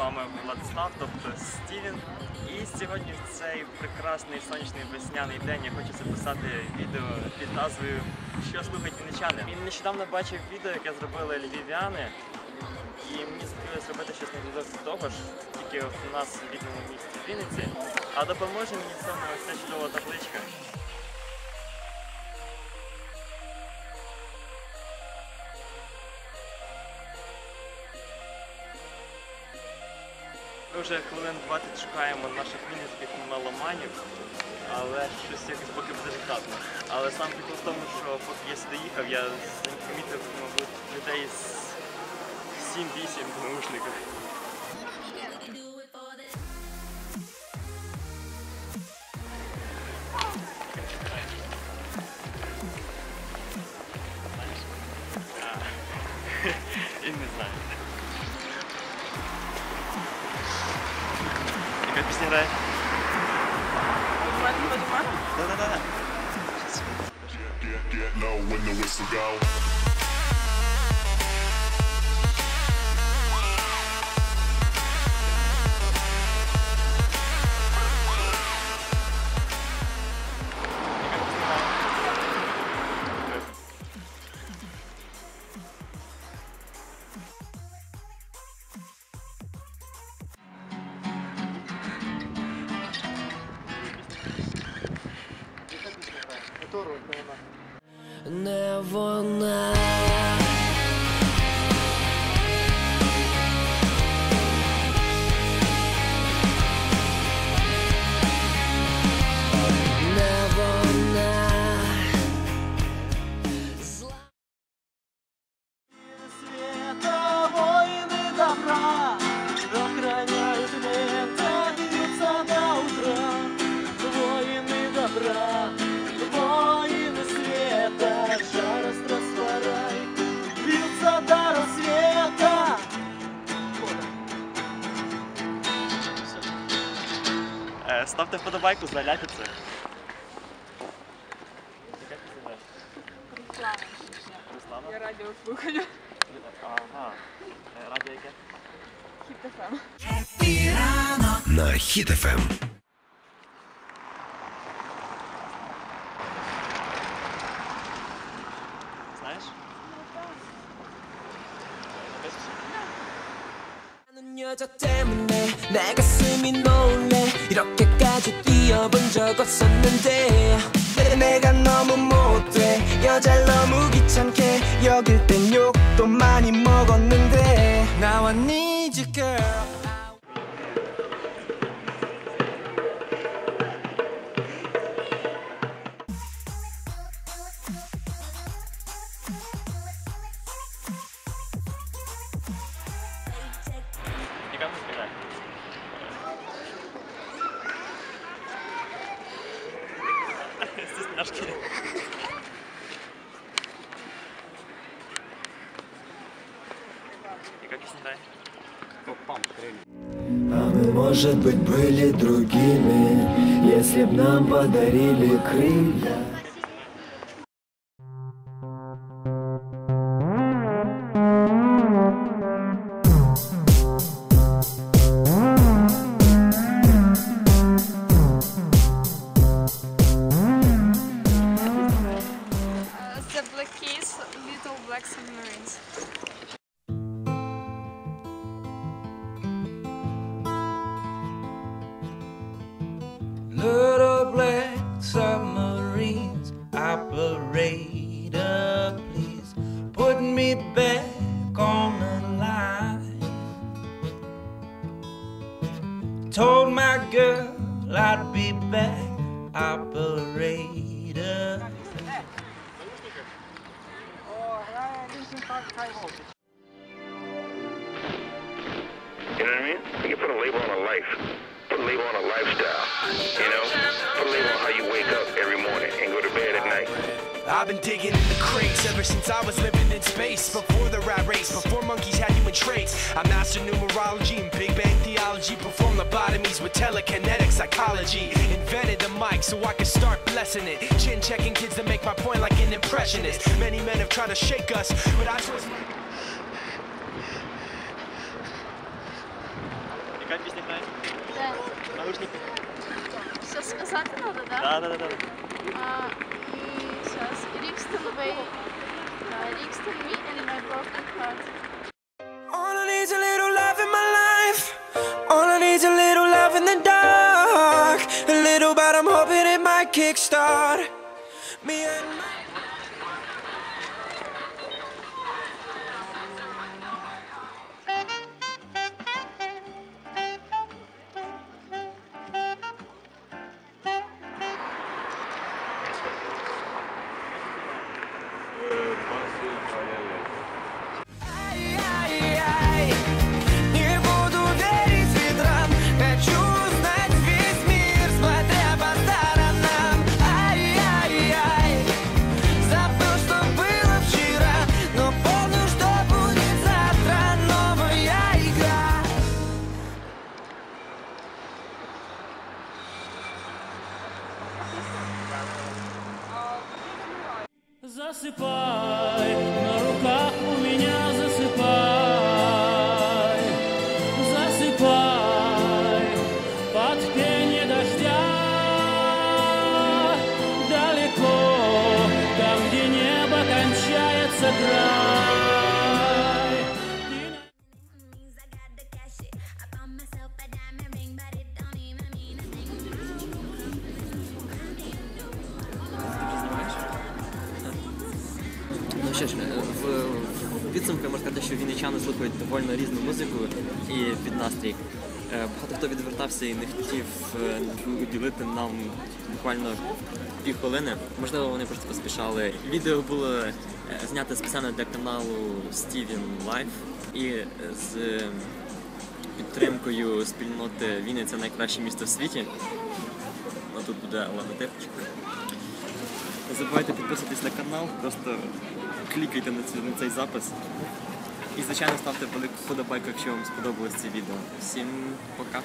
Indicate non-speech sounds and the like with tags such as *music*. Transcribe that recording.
вами Владислав, тобто Стівен. І сьогодні в цей прекрасний сонячний весняний день я хочу записати відео під назвою Що слухають вінничани. І нещодавно бачив відео, яке зробили львів'яни. І мені захотілося зробити щось на відео того ж, тільки в нас в рідному місті Вінниці. А допоможе мені в цьому ця чудова табличка. Ми вже хвилин 20 шукаємо наших вінницьких меломанів, але щось якось поки безрезультатно. Але сам прикол в тому, що поки я сюди їхав, я помітив, мабуть, людей з 7-8 в наушниках. *laughs* І не знаю. Яка песня играет? Да-да-да. Get, get low when the whistle go. Не вона. Не Ставте вподобайку, заляйте це. Яка пісня грає? Руслана? Я радіо слухаю. Ага. Е, Радіо яке? Хіт ФМ. на Хіт ФМ. Знаєш? 하는 여자 때문에 내 가슴이 놀래 이렇게까지 아직 뛰어본 적 없었는데. 내가 너무 못돼. 여잘 너무 귀찮게 여길 땐 욕도 많이 먹었는데. Now I need you. музика грає? Стесняшки. Яка пісня грає? А мы, может быть, были другими, если б нам подарили крылья. You put a label on a life. Put a label on a lifestyle. You know? Put a label on how you wake up every morning and go to bed at night. I've been digging in the crates ever since I was living in space. Before the rat race, before monkeys had human traits. I mastered numerology and Big Bang theology. Performed lobotomies with telekinetic psychology. Invented the mic so I could start blessing it. Chin checking kids to make my point like an impressionist. Many men have tried to shake us, but I chose наушники. Все сказати надо, да? Да, да, да, да. А, и сейчас рік становий, Да, Rixton Що ж, в, в підсумку можна сказати, що вінничани слухають доволі різну музику і під настрій. Е, Багато хто відвертався і не хотів е, уділити нам буквально пів хвилини. Можливо, вони просто поспішали. Відео було е, знято спеціально для каналу Steven Life і е, з е, підтримкою спільноти Вінниця найкраще місто в світі. Ну, тут буде логотипчик. Не забувайте підписуватись на канал, просто клікайте на, цю- на цей запис. І, звичайно, ставте велику вподобайку, якщо вам сподобалось це відео. Всім пока!